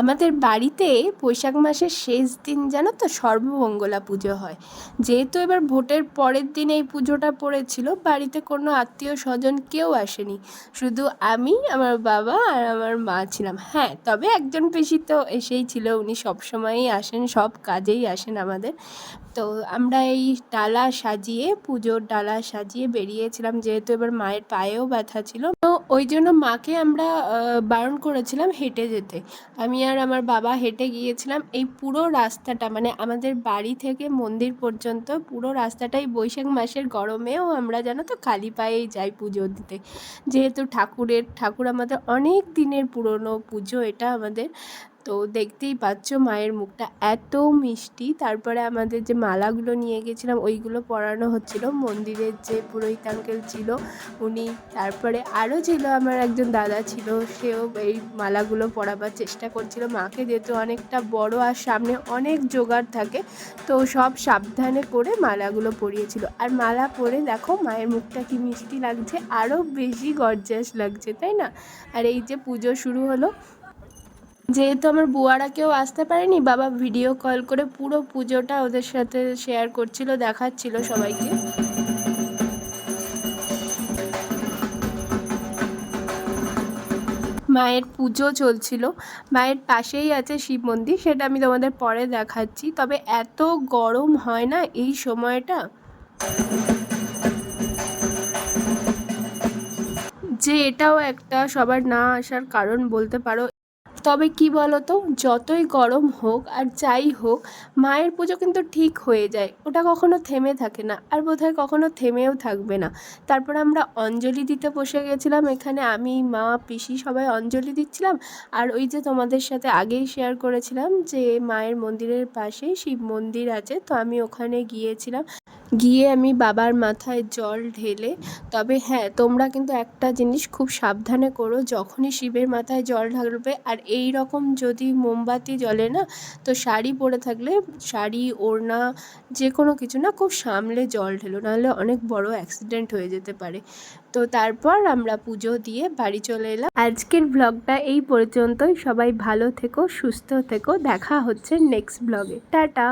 আমাদের বাড়িতে বৈশাখ মাসের শেষ দিন জানো তো, সর্বমঙ্গলা পুজো হয়। যেহেতু এবার ভোটের পরের দিন এই পুজোটা পড়েছিল, বাড়িতে কোনো আত্মীয় স্বজন কেউ আসেনি। শুধু আমি, আমার বাবা আর আমার মা ছিলাম। হ্যাঁ তবে একজন পিসি তো এসেই ছিল, উনি সবসময়ই আসেন, সব কাজেই আসেন আমাদের। তো আমরা এই ডালা সাজিয়ে, পুজোর ডালা সাজিয়ে বেরিয়েছিলাম, যেহেতু এবার মায়ের পায়েও ব্যথা ছিল। তো ওই জন্য মাকে আমরা বারণ করেছিলাম হেঁটে যেতে। আমি আর আমার বাবা হেঁটে গিয়েছিলাম। এই পুরো রাস্তাটা মানে আমাদের বাড়ি থেকে মন্দির পর্যন্ত পুরো রাস্তাটাই বৈশাখ মাসের গরমেও আমরা জানো তো খালি পায়েই যাই পুজো দিতে। যেহেতু ঠাকুরের, ঠাকুর আমাদের অনেক দিনের পুরনো পুজো, এটা আমাদের তো দেখতেই পাচ্ছ মায়ের মুখটা এত মিষ্টি। তারপরে আমাদের যে মালাগুলো নিয়ে গেছিলাম, ওইগুলো পরানো হচ্ছিল। মন্দিরের যে পুরোহিত আঙ্কেল ছিল, উনি তারপরে আরও ছিল, আমার একজন দাদা ছিল, সেও এই মালাগুলো পরাবার চেষ্টা করছিল। মাকে যেহেতু অনেকটা বড় আর সামনে অনেক জোগাড় থাকে, তো সব সাবধানে করে মালাগুলো পরিয়েছিল। আর মালা পরে দেখো মায়ের মুখটা কি মিষ্টি লাগছে, আরও বেশি গর্জাস লাগছে, তাই না? আর এই যে পুজো শুরু হলো যেহেতু আমার বুয়ারা কেউ আসতে পারেনি, বাবা ভিডিও কল করে পুরো পুজোটা ওদের সাথে শেয়ার করছিল, দেখাচ্ছিল সবাইকে। মায়ের পুজো চলছিল। মায়ের পাশেই আছে শিব মন্দির, সেটা আমি তোমাদের পরে দেখাচ্ছি। তবে এত গরম হয় না এই সময়টা? যে এটাও একটা সবার না আসার কারণ বলতে পারো। তবে কি বলতো, যতই গরম হোক আর যাই হোক, মায়ের পুজো কিন্তু ঠিক হয়ে যায়। ওটা কখনো থেমে থাকে না আর বোধহয় কখনো থেমেও থাকবে না। তারপর আমরা অঞ্জলি দিতে বসে গেছিলাম। এখানে আমি, মা, পিসি সবাই অঞ্জলি দিচ্ছিলাম। আর ওই যে তোমাদের সাথে আগেই শেয়ার করেছিলাম যে মায়ের মন্দিরের পাশে শিব মন্দির আছে। তো আমি ওখানে গিয়েছিলাম। গিয়ে আমি বাবার মাথায় জল ঢেলে, তবে হ্যাঁ তোমরা কিন্তু একটা জিনিস খুব সাবধানে করো। যখনই শিবের মাথায় জল ঢালবে আর এই রকম যদি মোমবাতি জ্বলে না, তো শাড়ি পরে থাকলে শাড়ি, ওড়না যে কোনো কিছু না খুব সামলে জল ঢেলো, নাহলে অনেক বড় অ্যাক্সিডেন্ট হয়ে যেতে পারে। তো তারপর আমরা পুজো দিয়ে বাড়ি চলে এলাম। আজকের ব্লগটা এই পর্যন্তই। সবাই ভালো থেকো, সুস্থ থেকো। দেখা হচ্ছে নেক্সট ব্লগে টাটা!